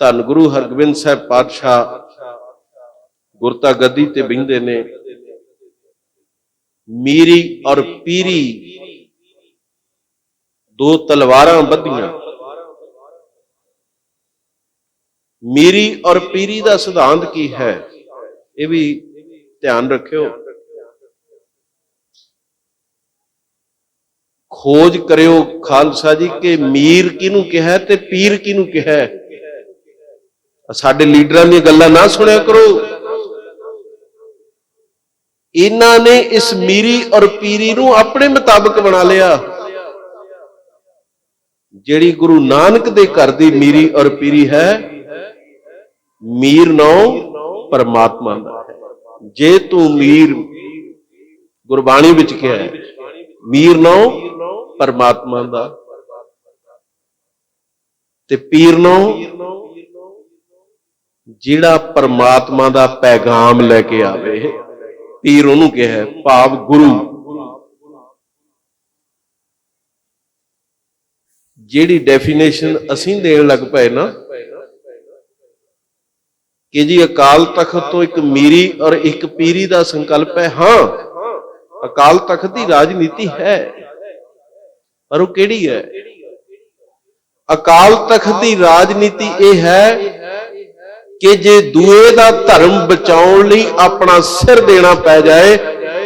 ਧੰਨ ਗੁਰੂ ਹਰਗੋਬਿੰਦ ਸਾਹਿਬ ਪਾਤਸ਼ਾਹ ਗੁਰਤਾ ਗੱਦੀ ਤੇ ਬਹਿੰਦੇ ਨੇ ਮੀਰੀ ਔਰ ਪੀਰੀ ਦੋ ਤਲਵਾਰਾਂ ਬੱਧੀਆਂ। ਮੀਰੀ ਔਰ ਪੀਰੀ ਦਾ ਸਿਧਾਂਤ ਕੀ ਹੈ, ਇਹ ਵੀ ਧਿਆਨ ਰੱਖਿਓ। ਖੋਜ ਕਰਿਓ ਖਾਲਸਾ ਜੀ ਕਿ ਮੀਰ ਕਿਹਨੂੰ ਕਿਹਾ ਤੇ ਪੀਰ ਕਿਹਨੂੰ ਕਿਹਾ ਹੈ। ਸਾਡੇ ਲੀਡਰਾਂ ਦੀਆਂ ਗੱਲਾਂ ਨਾ ਸੁਣਿਆ ਕਰੋ। ਇਹਨਾਂ ਨੇ ਇਸ ਮੀਰੀ ਔਰ ਪੀਰੀ ਨੂੰ ਆਪਣੇ ਮੁਤਾਬਕ ਬਣਾ ਲਿਆ। ਜਿਹੜੀ ਗੁਰੂ ਨਾਨਕ ਦੇ ਘਰ ਦੀ ਮੀਰੀ ਔਰ ਪੀਰੀ ਹੈ, ਮੀਰ ਨੋ ਪਰਮਾਤਮਾ ਦਾ ਹੈ। ਜੇ ਤੂੰ ਮੀਰ ਗੁਰਬਾਣੀ ਵਿੱਚ ਕਿਹਾ ਹੈ, ਮੀਰ ਨੋ ਪਰਮਾਤਮਾ ਦਾ। ਤੇ ਪੀਰ ਨੋ ਜਿਹੜਾ ਪਰਮਾਤਮਾ ਦਾ ਪੈਗਾਮ ਲੈ ਕੇ ਆਵੇ, ਪੀਰ ਉਹਨੂੰ ਕਿਹਾ, ਭਾਵ ਗੁਰੂ। ਜਿਹੜੀ ਡੈਫੀਨੇਸ਼ਨ ਅਸੀਂ ਦੇਣ ਲੱਗ ਪਏ ਨਾ, ਕਿ ਜੀ ਅਕਾਲ ਤਖਤ ਤੋਂ ਇੱਕ ਮੀਰੀ ਔਰ ਇੱਕ ਪੀਰੀ ਦਾ ਸੰਕਲਪ ਹੈ, ਹਾਂ, ਅਕਾਲ ਤਖਤ ਦੀ ਰਾਜਨੀਤੀ ਹੈ, ਪਰ ਉਹ ਕਿਹੜੀ ਹੈ? ਅਕਾਲ ਤਖਤ ਦੀ ਰਾਜਨੀਤੀ ਇਹ ਹੈ ਕਿ ਜੇ ਦੂਏ ਦਾ ਧਰਮ ਬਚਾਉਣ ਲਈ ਆਪਣਾ ਸਿਰ ਦੇਣਾ ਪੈ ਜਾਏ,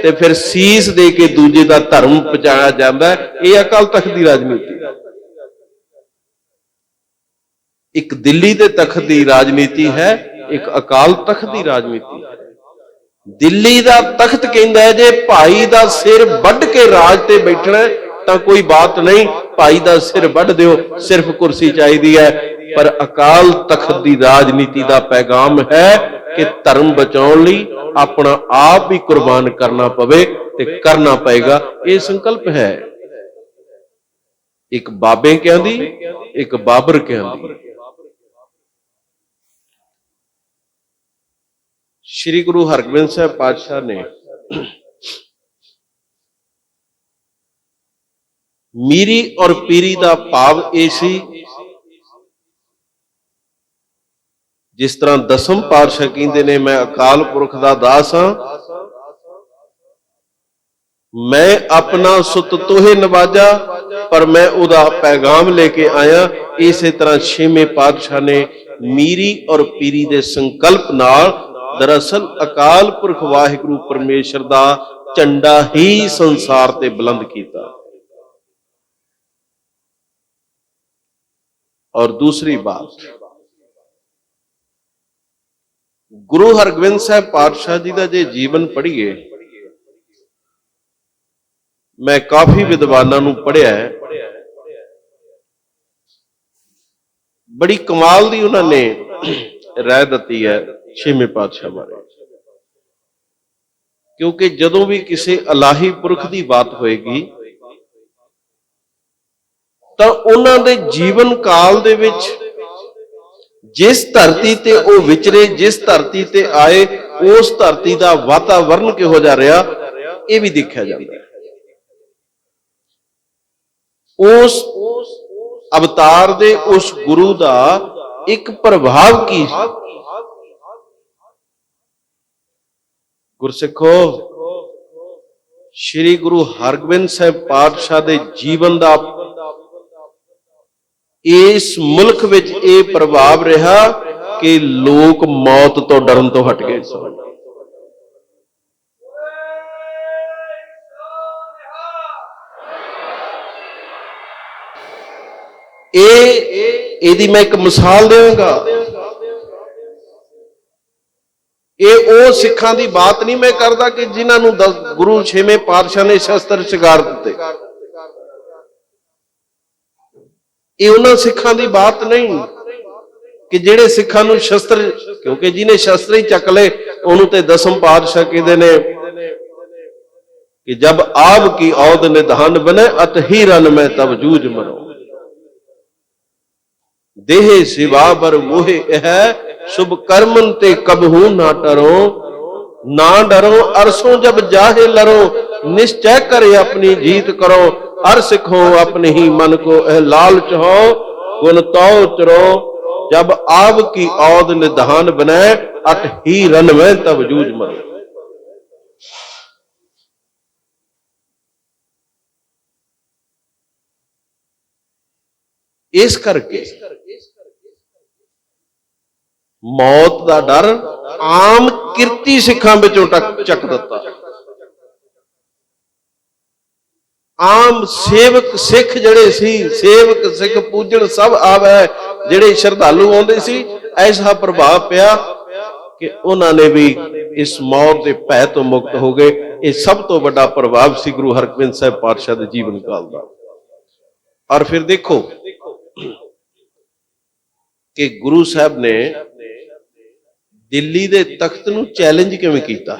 ਤੇ ਫਿਰ ਸੀਸ ਦੇ ਕੇ ਦੂਜੇ ਦਾ ਧਰਮ ਬਚਾਇਆ ਜਾਂਦਾ ਇਹ ਅਕਾਲ ਤਖਤ ਦੀ ਰਾਜਨੀਤੀ। ਇੱਕ ਦਿੱਲੀ ਦੇ ਤਖਤ ਦੀ ਰਾਜਨੀਤੀ ਹੈ, ਇੱਕ ਅਕਾਲ ਤਖਤ ਦੀ ਰਾਜਨੀਤੀ। ਹੈ ਦਿੱਲੀ ਦਾ ਤਖਤ ਕਹਿੰਦਾ ਹੈ, ਜੇ ਭਾਈ ਦਾ ਸਿਰ ਵੱਢ ਕੇ ਰਾਜ ਤੇ ਬੈਠਣਾ ਤਾਂ ਕੋਈ ਬਾਤ ਨਹੀਂ, ਭਾਈ ਦਾ ਸਿਰ ਵੱਢ ਦਿਓ, ਸਿਰਫ ਕੁਰਸੀ ਚਾਹੀਦੀ ਹੈ। ਪਰ ਅਕਾਲ ਤਖਤ ਦੀ ਰਾਜਨੀਤੀ ਦਾ ਪੈਗਾਮ ਹੈ ਕਿ ਧਰਮ ਬਚਾਉਣ ਲਈ ਆਪਣਾ ਆਪ ਹੀ ਕੁਰਬਾਨ ਕਰਨਾ ਪਵੇ ਤੇ ਕਰਨਾ ਪਏਗਾ। ਇਹ ਸੰਕਲਪ ਹੈ। ਇੱਕ ਬਾਬੇ ਕਹਿੰਦੀ ਇੱਕ ਬਾਬਰ ਕਹਿੰਦੀ। ਸ੍ਰੀ ਗੁਰੂ ਹਰਗੋਬਿੰਦ ਸਾਹਿਬ ਪਾਤਸ਼ਾਹ ਨੇ ਮੀਰੀ ਔਰ ਪੀਰੀ ਦਾ ਭਾਵ ਇਹ ਸੀ ਜਿਸ ਤਰ੍ਹਾਂ ਦਸਮ ਪਾਤਸ਼ਾਹ ਕਹਿੰਦੇ ਨੇ, ਮੈਂ ਅਕਾਲ ਪੁਰਖ ਦਾ ਦਾਸ ਹਾਂ। ਮੈਂ ਆਪਣਾ ਸੁਤ ਤੋਹੇ ਨਵਾਜਾ, ਪਰ ਮੈਂ ਉਹਦਾ ਪੈਗਾਮ ਲੈ ਕੇ ਆਇਆ। ਇਸੇ ਤਰ੍ਹਾਂ ਛੇਵੇਂ ਪਾਤਸ਼ਾਹ ਨੇ ਮੀਰੀ ਔਰ ਪੀਰੀ ਦੇ ਸੰਕਲਪ ਨਾਲ ਦਰਅਸਲ ਅਕਾਲ ਪੁਰਖ ਵਾਹਿਗੁਰੂ ਪਰਮੇਸ਼ਰ ਦਾ ਝੰਡਾ ਹੀ ਸੰਸਾਰ ਤੇ ਬੁਲੰਦ ਕੀਤਾ। ਔਰ ਦੂਸਰੀ ਬਾਤ ਗੁਰੂ ਹਰਗੋਬਿੰਦ ਸਾਹਿਬ ਪਾਤਸ਼ਾਹ ਜੀ ਦਾ ਜੇ ਜੀਵਨ ਪੜ੍ਹੀਏ, ਮੈਂ ਕਾਫੀ ਵਿਦਵਾਨਾਂ ਨੂੰ ਪੜ੍ਹਿਆ ਹੈ। ਬੜੀ ਕਮਾਲ ਦੀ ਉਹਨਾਂ ਨੇ ਰਾਏ ਦਿੱਤੀ ਹੈ ਛੇਵੇਂ ਪਾਤਸ਼ਾਹ ਬਾਰੇ। ਕਿਉਂਕਿ ਜਦੋਂ ਵੀ ਕਿਸੇ ਅਲਾਹੀ ਪੁਰਖ ਦੀ ਬਾਤ ਹੋਏਗੀ, ਤਾਂ ਉਹਨਾਂ ਦੇ ਜੀਵਨ ਕਾਲ ਦੇ ਵਿੱਚ ਜਿਸ ਧਰਤੀ ਤੇ ਉਹ ਵਿਚਰੇ, ਜਿਸ ਧਰਤੀ ਤੇ ਆਏ, ਉਸ ਧਰਤੀ ਦਾ ਵਾਤਾਵਰਣ ਕਿਹੋ ਜਿਹਾ ਰਿਹਾ, ਇਹ ਵੀ ਦੇਖਿਆ ਜਾਂਦਾ ਹੈ। ਉਸ ਅਵਤਾਰ ਦੇ ਉਸ ਗੁਰੂ ਦਾ ਇੱਕ ਪ੍ਰਭਾਵ ਕੀ ਸੀ? ਗੁਰਸਿੱਖੋ, ਸ੍ਰੀ ਗੁਰੂ ਹਰਗੋਬਿੰਦ ਸਾਹਿਬ ਪਾਤਸ਼ਾਹ ਦੇ ਜੀਵਨ ਦਾ ਇਸ ਮੁਲਕ ਵਿੱਚ ਇਹ ਪ੍ਰਭਾਵ ਰਿਹਾ ਕਿ ਲੋਕ ਮੌਤ ਤੋਂ ਡਰਨ ਤੋਂ ਹਟ ਗਏ। ਸਨ ਇਹ, ਇਹਦੀ ਮੈਂ ਇੱਕ ਮਿਸਾਲ ਦੇਵਾਂਗਾ। ਇਹ ਉਹ ਸਿੱਖਾਂ ਦੀ ਬਾਤ ਨਹੀਂ ਮੈਂ ਕਰਦਾ ਕਿ ਜਿਨ੍ਹਾਂ ਨੂੰ ਦਸ- ਗੁਰੂ ਛੇਵੇਂ ਪਾਤਸ਼ਾਹ ਨੇ ਸ਼ਸਤਰ ਸ਼ਿਕਾਰ ਦਿੱਤੇ। ਇਹ ਉਹਨਾਂ ਸਿੱਖਾਂ ਦੀ ਬਾਤ ਨਹੀਂ ਕਿ ਜਿਹੜੇ ਸਿੱਖਾਂ ਨੂੰ ਸ਼ਸਤਰ, ਕਿਉਂਕਿ ਜਿਹਨੇ ਸ਼ਸਤਰ ਹੀ ਚੱਕ ਲਏ, ਉਹਨੂੰ ਤੇ ਦਸਮ ਪਾਤਸ਼ਾਹ ਕਹਿੰਦੇ ਨੇ ਕਿ ਜਬ ਆਪ ਕੀ ਔਦ ਨਿਧਾਨ ਬਨੇ, ਅਤ ਹੀ ਰਨ ਮੈਂ ਤਬ ਜੂਝ ਮਰੋ। ਦੇਹ ਸਿਵਾ ਬਰ ਮੋਹਿ ਹੈ ਸ਼ੁਭ ਕਰਮਨ ਤੇ ਕਬਹੂ ਨਾ ਟਰੋ। ਨਾ ਡਰੋ, ਅਰਸੋਂ ਜਬ ਜਾਹੇ ਲਰੋ ਨਿਸ਼ਚੈ ਕਰੇ ਆਪਣੀ ਜੀਤ ਕਰੋ ਅਰ ਸਿੱਖੋ ਆਪਣੇ ਹੀ ਮਨ ਕੋ ਇਹ ਲਾਲਚ ਹੋ ਗੁਣ ਤਉ ਚਰੋ जब आब की औद निधान बनाए अट ही रन में तब जूझ मरो ਇਸ ਕਰਕੇ ਮੌਤ ਦਾ ਡਰ ਆਮ ਕਿਰਤੀ ਸਿੱਖਾਂ ਵਿੱਚੋਂ ਟੱਕ- ਚੱਕ ਦਿੱਤਾ ਆਮ ਸੇਵਕ ਸਿੱਖ ਜਿਹੜੇ ਸੀ, ਸੇਵਕ, ਸਿੱਖ, ਪੂਜਣ ਸਭ ਆਵੈ, ਜਿਹੜੇ ਸ਼ਰਧਾਲੂ ਆਉਂਦੇ ਸੀ, ਐਸਾ ਪ੍ਰਭਾਵ ਪਿਆ ਕਿ ਉਹਨਾਂ ਨੇ ਵੀ ਇਸ ਮੌਤ ਦੇ ਭੈ ਤੋਂ ਮੁਕਤ ਹੋ ਗਏ। ਇਹ ਸਭ ਤੋਂ ਵੱਡਾ ਪ੍ਰਭਾਵ ਸੀ ਗੁਰੂ ਹਰਗੋਬਿੰਦ ਸਾਹਿਬ ਪਾਤਸ਼ਾਹ ਦੇ ਜੀਵਨ ਕਾਲ ਦਾ। ਔਰ ਫਿਰ ਦੇਖੋ ਕਿ ਗੁਰੂ ਸਾਹਿਬ ਨੇ ਦਿੱਲੀ ਦੇ ਤਖਤ ਨੂੰ ਚੈਲੰਜ ਕਿਵੇਂ ਕੀਤਾ?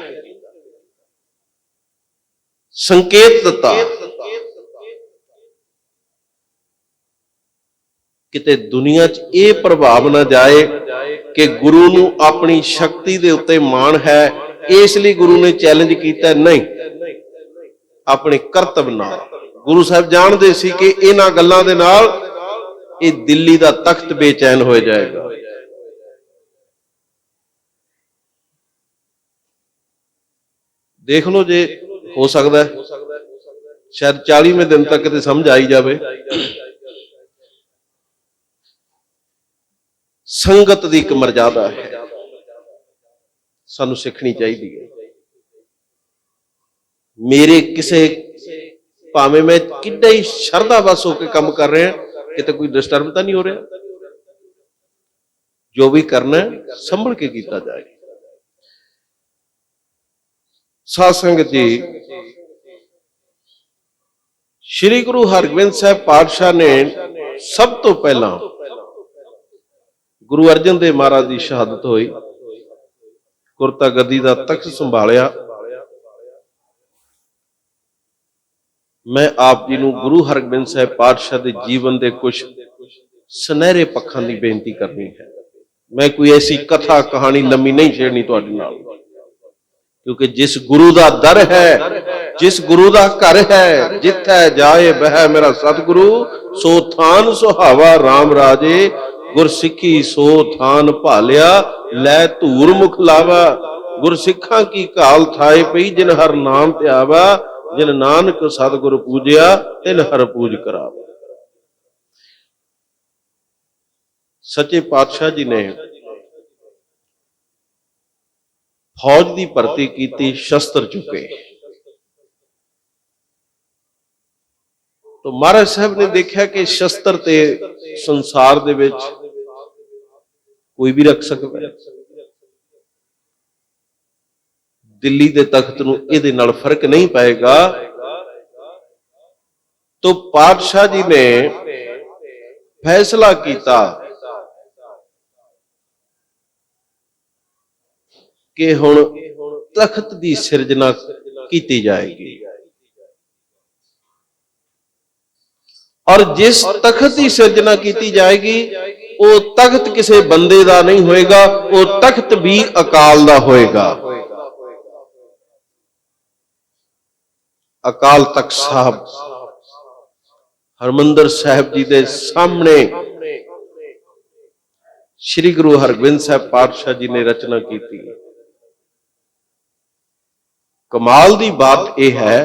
ਸੰਕੇਤ ਦਿੱਤਾ। ਕਿਤੇ ਦੁਨੀਆ 'ਚ ਇਹ ਪ੍ਰਭਾਵ ਨਾ ਜਾਏ ਕਿ ਗੁਰੂ ਨੂੰ ਆਪਣੀ ਸ਼ਕਤੀ ਦੇ ਉੱਤੇ ਮਾਣ ਹੈ, ਇਸ ਲਈ ਗੁਰੂ ਨੇ ਚੈਲੰਜ ਕੀਤਾ, ਨਹੀਂ। ਆਪਣੇ ਕਰਤਵ ਨਾਲ। ਗੁਰੂ ਸਾਹਿਬ ਜਾਣਦੇ ਸੀ ਕਿ ਇਹਨਾਂ ਗੱਲਾਂ ਦੇ ਨਾਲ ਇਹ ਦਿੱਲੀ ਦਾ ਤਖਤ ਬੇਚੈਨ ਹੋ ਜਾਏਗਾ। ਦੇਖ ਲਓ ਜੇ ਹੋ ਸਕਦਾ ਸ਼ਾਇਦ 40ਵੇਂ ਦਿਨ ਤੱਕ ਤੇ ਸਮਝ ਆਈ ਜਾਵੇ। ਸੰਗਤ ਦੀ ਇੱਕ ਮਰਜ਼ਾਦਾ ਹੈ। ਸਾਨੂੰ ਸਿੱਖਣੀ ਚਾਹੀਦੀ ਹੈ। ਮੇਰੇ ਕਿਸੇ, ਭਾਵੇਂ ਮੈਂ ਕਿੱਡਾ ਹੀ ਸ਼ਰਧਾ ਵਸ ਹੋ ਕੇ ਕੰਮ ਕਰ ਰਿਹਾ ਕਿਤੇ ਕੋਈ ਡਿਸਟਰਬ ਤਾਂ ਨਹੀਂ ਹੋ ਰਿਹਾ। ਜੋ ਵੀ ਕਰਨਾ ਸੰਭਲ ਕੇ ਕੀਤਾ ਜਾਏ। ਸਾਧ ਸੰਗਤ ਜੀ, ਸ੍ਰੀ ਗੁਰੂ ਹਰਗੋਬਿੰਦ ਸਾਹਿਬ ਪਾਤਸ਼ਾਹ ਨੇ ਸਭ ਤੋਂ ਪਹਿਲਾਂ ਗੁਰੂ ਅਰਜਨ ਦੇਵ ਮਹਾਰਾਜ ਦੀ ਸ਼ਹਾਦਤ ਹੋਈ। ਕੁਰਤਾ ਗੱਦੀ ਦਾ ਤਖਤ ਸੰਭਾਲਿਆ। ਮੈਂ ਆਪ ਜੀ ਨੂੰ ਗੁਰੂ ਹਰਗੋਬਿੰਦ ਸਾਹਿਬ ਪਾਤਸ਼ਾਹ ਦੇ ਜੀਵਨ ਦੇ ਕੁਝ ਸੁਨਹਿਰੇ ਪੱਖਾਂ ਦੀ ਬੇਨਤੀ ਕਰਨੀ ਹੈ। ਮੈਂ ਕੋਈ ਐਸੀ ਕਥਾ, ਕਹਾਣੀ ਲੰਮੀ ਨਹੀਂ ਛੇੜਨੀ ਤੁਹਾਡੇ ਨਾਲ। ਕਿਉਂਕਿ ਜਿਸ ਗੁਰੂ ਦਾ ਦਰ ਹੈ, ਜਿਸ ਗੁਰੂ ਦਾ ਘਰ ਹੈ, ਜਿੱਥੈ ਜਾਏ ਬਹਿ ਮੇਰਾ ਸਤਿਗੁਰੂ, ਸੋ ਥਾਨ ਸੁਹਾਵਾ RAM ਰਾਜੇ ਗੁਰਸਿੱਖੀ ਸੋ ਥਾਨ ਭਾਲਿਆ, ਲੈ ਧੂਰ ਮੁਖ ਲਾਵਾ। ਗੁਰ ਕੀ ਕਾਲ ਥਾਏ ਪਈ, ਜਿਨ ਹਰ ਨਾਮ ਧਿਆਵਾ, ਜਿਨ ਨਾਨਕ ਸਤਿਗੁਰ ਪੂਜਿਆ, ਤਿਨ ਹਰ ਪੂਜ ਕਰਾਵਾ। ਸੱਚੇ ਪਾਤਸ਼ਾਹ ਜੀ ਨੇ ਫੌਜ ਦੀ ਭਰਤੀ ਕੀਤੀ, ਸ਼ਸਤਰ ਚੁੱਕੇ। ਤਾਂ ਮਹਾਰਾਜ ਸਾਹਿਬ ਨੇ ਦੇਖਿਆ ਕਿ ਸ਼ਸਤਰ ਤੇ ਸੰਸਾਰ ਦੇ ਵਿੱਚ ਕੋਈ ਵੀ ਰੱਖ ਸਕਦਾ। ਦਿੱਲੀ ਦੇ ਤਖਤ ਨੂੰ ਇਹਦੇ ਨਾਲ ਫ਼ਰਕ ਨਹੀਂ ਪਏਗਾ। ਤਾਂ ਪਾਤਸ਼ਾਹ ਜੀ ਨੇ ਫੈਸਲਾ ਕੀਤਾ ਕਿ ਹੁਣ ਤਖਤ ਦੀ ਸਿਰਜਣਾ ਕੀਤੀ ਜਾਏਗੀ। ਔਰ ਜਿਸ ਤਖਤ ਦੀ ਸਿਰਜਣਾ ਕੀਤੀ ਜਾਏਗੀ ਉਹ ਤਖਤ ਕਿਸੇ ਬੰਦੇ ਦਾ ਨਹੀਂ ਹੋਏਗਾ, ਉਹ ਤਖਤ ਵੀ ਅਕਾਲ ਦਾ ਹੋਏਗਾ। ਅਕਾਲ ਤਖਤ ਸਾਹਿਬ, ਹਰਮੰਦਰ ਸਾਹਿਬ ਜੀ ਦੇ ਸਾਹਮਣੇ ਸ੍ਰੀ ਗੁਰੂ ਹਰਗੋਬਿੰਦ ਸਾਹਿਬ ਪਾਤਸ਼ਾਹ ਜੀ ਨੇ ਰਚਨਾ ਕੀਤੀ। ਕਮਾਲ ਦੀ ਬਾਤ ਇਹ ਹੈ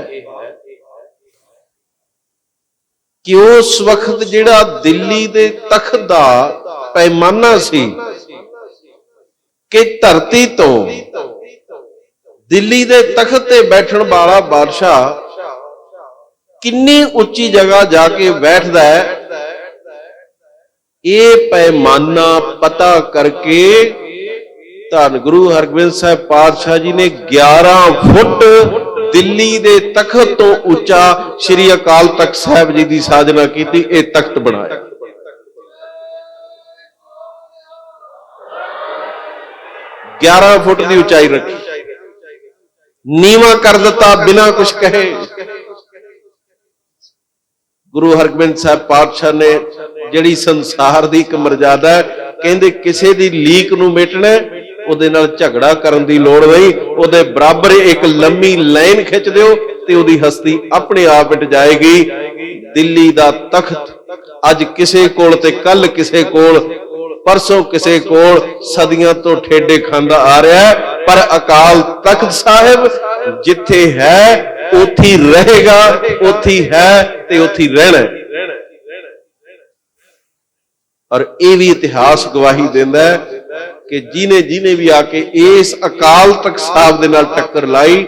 ਕਿ ਉਸ ਵਕਤ ਜਿਹੜਾ ਦਿੱਲੀ ਦੇ ਤਖਤ ਦਾ ਪੈਮਾਨਾ ਸੀ ਕਿ ਧਰਤੀ ਤੋਂ ਦਿੱਲੀ ਦੇ ਤਖਤ ਤੇ ਬੈਠਣ ਵਾਲਾ ਬਾਦਸ਼ਾਹ ਕਿੰਨੀ ਉੱਚੀ ਜਗ੍ਹਾ ਜਾ ਕੇ ਬੈਠਦਾ ਹੈ, ਇਹ ਪੈਮਾਨਾ ਪਤਾ ਕਰਕੇ ਧੰਨ ਗੁਰੂ ਹਰਗੋਬਿੰਦ ਸਾਹਿਬ ਪਾਤਸ਼ਾਹ ਜੀ ਨੇ 11 ਫੁੱਟ ਦਿੱਲੀ ਦੇ ਤਖਤ ਤੋਂ ਉੱਚਾ ਸ੍ਰੀ ਅਕਾਲ ਤਖਤ ਸਾਹਿਬ ਜੀ ਦੀ ਸਾਜਨਾ ਕੀਤੀ, ਇਹ ਤਖਤ ਬਣਾਇਆ। ਗਿਆਰਾਂ ਫੁੱਟ ਦੀ ਉਚਾਈ ਰੱਖੀ। ਨੀਵਾ ਕਰ ਦਿੱਤਾ, ਬਿਨਾਂ ਕੁਝ ਕਹੇ। ਗੁਰੂ ਹਰਗੋਬਿੰਦ ਸਾਹਿਬ ਪਾਤਸ਼ਾਹ ਨੇ ਜਿਹੜੀ ਸੰਸਾਰ ਦੀ ਇੱਕ ਮਰਜ਼ਾਦਾ ਕਹਿੰਦੇ ਕਿਸੇ ਦੀ ਲੀਕ ਨੂੰ ਮਿਟਣਾ ਉਹਦੇ ਨਾਲ ਝਗੜਾ ਕਰਨ ਦੀ ਲੋੜ ਨਹੀਂ, ਉਹਦੇ ਬਰਾਬਰ ਇੱਕ ਲੰਮੀ ਲਾਈਨ ਖਿੱਚ ਦਿਓ ਤੇ ਉਹਦੀ ਹਸਤੀ ਆਪਣੇ ਆਪ ਮਿਟ ਜਾਏਗੀ। ਦਿੱਲੀ ਦਾ ਤਖਤ ਅੱਜ ਕਿਸੇ ਕੋਲ ਤੇ ਕੱਲ ਕਿਸੇ ਕੋਲ ਪਰਸੋਂ ਕਿਸੇ ਕੋਲ ਸਦੀਆਂ ਤੋਂ ਠੇਡੇ ਖਾਂਦਾ ਆ ਰਿਹਾ ਪਰ ਅਕਾਲ ਤਖਤ ਸਾਹਿਬ ਜਿੱਥੇ ਹੈ, ਉੱਥੇ ਰਹੇਗਾ, ਉੱਥੇ ਹੈ ਤੇ ਉੱਥੇ ਰਹਿਣਾ ਔਰ ਇਹ ਵੀ ਇਤਿਹਾਸ ਗਵਾਹੀ ਦਿੰਦਾ ਕਿ ਜਿਨੇ ਜਿਨੇ ਵੀ ਆ ਕੇ ਇਸ ਅਕਾਲ ਤਖਤ ਸਾਹਿਬ ਦੇ ਨਾਲ ਟੱਕਰ ਲਾਈ,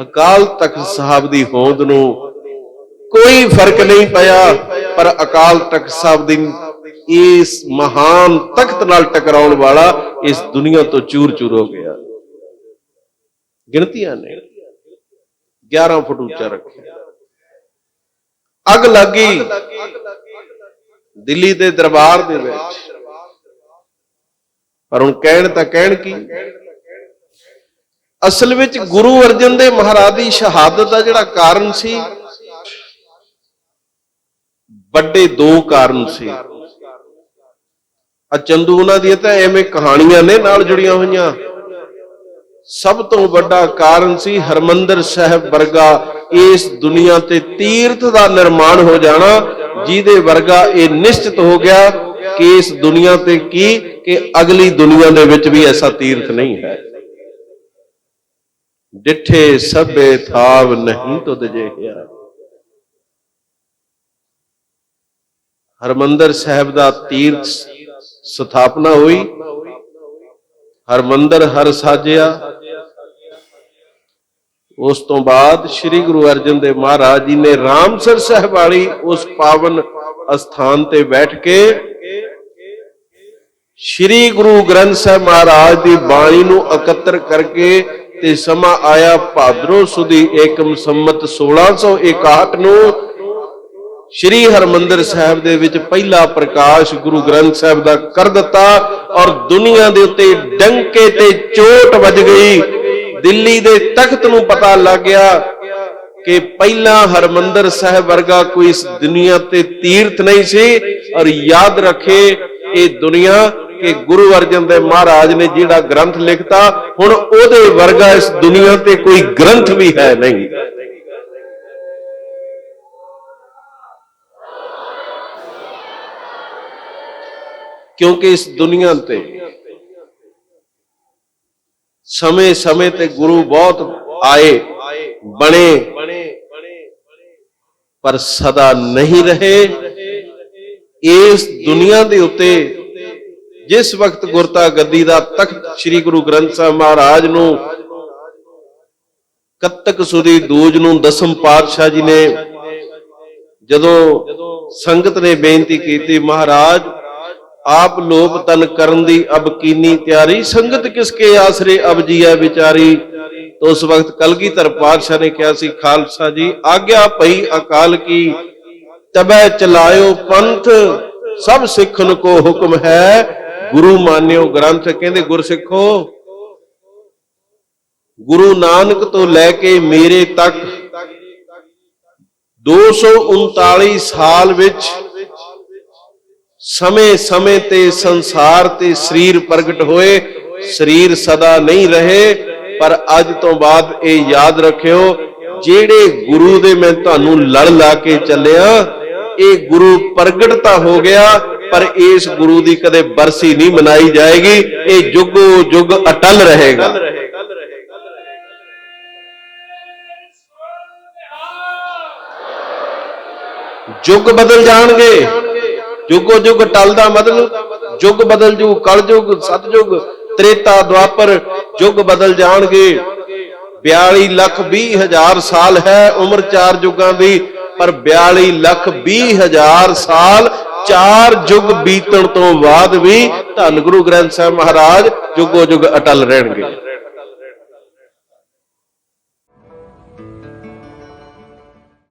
ਅਕਾਲ ਤਖਤ ਸਾਹਿਬ ਦੀ ਹੋਂਦ ਨੂੰ ਕੋਈ ਫ਼ਰਕ ਨਹੀਂ ਪਿਆ, ਪਰ ਅਕਾਲ ਤਖਤ ਸਾਹਿਬ ਦੀ ਇਸ ਮਹਾਨ ਤਖਤ ਨਾਲ ਟਕਰਾਉਣ ਵਾਲਾ ਇਸ ਦੁਨੀਆ ਤੋਂ ਚੂਰ-ਚੂਰ ਹੋ ਗਿਆ। ਗਿਣਤੀਆਂ ਨੇ। 11 ਫੁੱਟ ਉੱਚਾ ਰੱਖਿਆ। ਅੱਗ ਲੱਗੀ। ਦਿੱਲੀ ਦੇ ਦਰਬਾਰ ਦੇ ਵਿੱਚ। ਪਰ ਹੁਣ ਕਹਿਣ ਤਾਂ ਕਹਿਣ ਕੀ? ਅਸਲ ਵਿੱਚ ਗੁਰੂ ਅਰਜਨ ਦੇਵ ਮਹਾਰਾਜ ਦੀ ਸ਼ਹਾਦਤ ਦਾ ਜਿਹੜਾ ਕਾਰਨ ਸੀ, ਵੱਡੇ ਦੋ ਕਾਰਨ ਸੀ। ਆ ਚੰਦੂ ਉਹਨਾਂ ਦੀਆਂ ਤਾਂ ਐਵੇਂ ਕਹਾਣੀਆਂ ਨੇ ਨਾਲ ਜੁੜੀਆਂ ਹੋਈਆਂ। ਸਭ ਤੋਂ ਵੱਡਾ ਕਾਰਨ ਸੀ ਹਰਮੰਦਰ ਸਾਹਿਬ ਵਰਗਾ ਇਸ ਦੁਨੀਆ ਤੇ ਤੀਰਥ ਦਾ ਨਿਰਮਾਣ ਹੋ ਜਾਣਾ, ਜਿਹਦੇ ਵਰਗਾ ਇਹ ਨਿਸ਼ਚਿਤ ਹੋ ਗਿਆ ਕਿ ਇਸ ਦੁਨੀਆ ਤੇ ਕੀ, ਕਿ ਅਗਲੀ ਦੁਨੀਆ ਦੇ ਵਿੱਚ ਵੀ ਐਸਾ ਤੀਰਥ ਨਹੀਂ ਹੈ। ਡਿਠੇ ਸਭੇ ਥਾਵ ਨਹੀਂ ਤੁਧ ਜਿਹਾ ਹਰਮੰਦਰ ਸਾਹਿਬ ਦਾ ਤੀਰਥ ਸਥਾਪਨਾ ਹੋਈ। ਹਰਮੰਦਰ ਹਰ ਸਾਜਿਆ। ਉਸ ਤੋਂ ਬਾਅਦ ਸ੍ਰੀ ਗੁਰੂ ਅਰਜਨ ਦੇਵ ਮਹਾਰਾਜ ਜੀ ਨੇ ਰਾਮਸਰ ਸਾਹਿਬ ਵਾਲੀ ਉਸ ਪਾਵਨ ਅਸਥਾਨ ਤੇ ਬੈਠ ਕੇ ਸ੍ਰੀ ਗੁਰੂ ਗ੍ਰੰਥ ਸਾਹਿਬ ਮਹਾਰਾਜ ਦੀ ਬਾਣੀ ਨੂੰ ਇਕੱਤਰ ਕਰਕੇ ਤੇ ਸਮਾਂ ਆਇਆ ਭਾਦਰੋ ਸੁਦੀ ਏਕਮ ਸੰਮਤ 1661 ਨੂੰ ਸ਼੍ਰੀ ਹਰਮੰਦਰ ਸਾਹਿਬ ਦੇ ਵਿੱਚ ਪਹਿਲਾ ਪ੍ਰਕਾਸ਼ ਗੁਰੂ ਗ੍ਰੰਥ ਸਾਹਿਬ ਦਾ ਕਰ ਦਿੱਤਾ ਔਰ ਦੁਨੀਆ ਦੇ ਉੱਤੇ ਡੰਕੇ ਤੇ ਚੋਟ ਵੱਜ ਗਈ। ਦਿੱਲੀ ਦੇ ਤਖਤ ਨੂੰ ਪਤਾ ਲੱਗ ਗਿਆ ਕਿ ਪਹਿਲਾ ਹਰਮੰਦਰ ਸਾਹਿਬ ਵਰਗਾ ਕੋਈ ਇਸ ਦੁਨੀਆ ਤੇ ਤੀਰਥ ਨਹੀਂ ਸੀ ਔਰ ਯਾਦ ਰੱਖੇ ਇਹ ਦੁਨੀਆ ਕਿ ਗੁਰੂ ਅਰਜਨ ਦੇਵ ਮਹਾਰਾਜ ਨੇ ਜਿਹੜਾ ਗ੍ਰੰਥ ਲਿਖਤਾ, ਹੁਣ ਉਹਦੇ ਵਰਗਾ ਇਸ ਦੁਨੀਆ ਤੇ ਕੋਈ ਗ੍ਰੰਥ ਵੀ ਹੈ ਨਹੀਂ। ਕਿਉਂਕਿ ਇਸ ਦੁਨੀਆ ਤੇ ਸਮੇਂ ਸਮੇਂ ਤੇ ਗੁਰੂ ਬਹੁਤ ਆਏ, ਬਣੇ, ਪਰ ਸਦਾ ਨਹੀਂ ਰਹੇ। ਇਸ ਦੁਨੀਆ ਦੇ ਉੱਤੇ ਜਿਸ ਵਕਤ ਗੁਰਤਾ ਗੱਦੀ ਦਾ ਤਖਤ ਸ੍ਰੀ ਗੁਰੂ ਗ੍ਰੰਥ ਸਾਹਿਬ ਮਹਾਰਾਜ ਨੂੰ ਕੱਤਕ ਸੁਦੀ ਦੂਜ ਨੂੰ ਦਸਮ ਪਾਤਸ਼ਾਹ ਜੀ ਨੇ ਜਦੋਂ ਸੰਗਤ ਨੇ ਬੇਨਤੀ ਕੀਤੀ, ਮਹਾਰਾਜ ਆਪ ਲੋਪ ਤਨ ਕਰਨ ਦੀ ਅਬ ਕੀਨੀ ਤਿਆਰੀ। ਸੰਗਤ ਕਿਸਕੇ ਆਸਰੇ ਅਬ ਜੀਆ ਵਿਚਾਰੀ। ਤੋ ਉਸ ਵਕਤ ਕਲਗੀਧਰ ਪਾਤਸ਼ਾਹ ਨੇ ਕਿਹਾ ਸੀ, ਖਾਲਸਾ ਜੀ, ਆਗਿਆ ਭਈ ਅਕਾਲ ਕੀ। ਤਬੈ ਚਲਾਇਓ ਪੰਥ, ਸਭ ਸਿੱਖਨ ਕੋ ਹੁਕਮ ਹੈ। ਗੁਰੂ ਮਾਨਿਓ ਗ੍ਰੰਥ, ਕਹਿੰਦੇ ਗੁਰਸਿੱਖੋ, ਗੁਰੂ ਨਾਨਕ ਤੋਂ ਲੈ ਕੇ ਮੇਰੇ ਤੱਕ 239 ਸਾਲ ਵਿੱਚ ਸਮੇਂ-ਸਮੇਂ ਤੇ ਸੰਸਾਰ ਤੇ ਸਰੀਰ ਪ੍ਰਗਟ ਹੋਏ, ਸਰੀਰ ਸਦਾ ਨਹੀਂ ਰਹੇ, ਪਰ ਅੱਜ ਤੋਂ ਬਾਅਦ ਇਹ ਯਾਦ ਰੱਖਿਓ, ਜਿਹੜੇ ਗੁਰੂ ਦੇ ਮੈਂ ਤੁਹਾਨੂੰ ਲੜ ਲਾ ਕੇ ਚੱਲਿਆ, ਇਹ ਗੁਰੂ ਪ੍ਰਗਟ ਤਾਂ ਹੋ ਗਿਆ, ਪਰ ਇਸ ਗੁਰੂ ਦੀ ਕਦੇ ਬਰਸੀ ਨਹੀਂ ਮਨਾਈ ਜਾਏਗੀ, ਇਹ ਜੁਗੋ ਜੁਗ ਅਟਲ ਰਹੇਗਾ। ਯੁੱਗ ਬਦਲ ਜਾਣਗੇ। ਯੁੱਗੋ ਯੁੱਗ ਟਲਦਾ ਮਤਲਬ ਯੁੱਗ ਬਦਲ ਜੂ ਕਲ ਕਲਯੁਗ ਸਤਯੁਗ ਤ੍ਰੇਤਾ ਦੁਆਪਰ ਯੁੱਗ ਬਦਲ ਜਾਣਗੇ। 42 ਲੱਖ 20 ਹਜ਼ਾਰ ਸਾਲ ਹੈ ਉਮਰ ਚਾਰ ਯੁੱਗਾਂ ਦੀ, ਪਰ 42 ਲੱਖ 20 ਹਜ਼ਾਰ ਸਾਲ ਚਾਰ ਯੁੱਗ ਬੀਤਣ ਤੋਂ ਬਾਅਦ ਵੀ ਧੰਨ ਗੁਰੂ ਗ੍ਰੰਥ ਸਾਹਿਬ ਮਹਾਰਾਜ ਯੁੱਗੋ ਯੁੱਗ ਅਟਲ ਰਹਿਣਗੇ।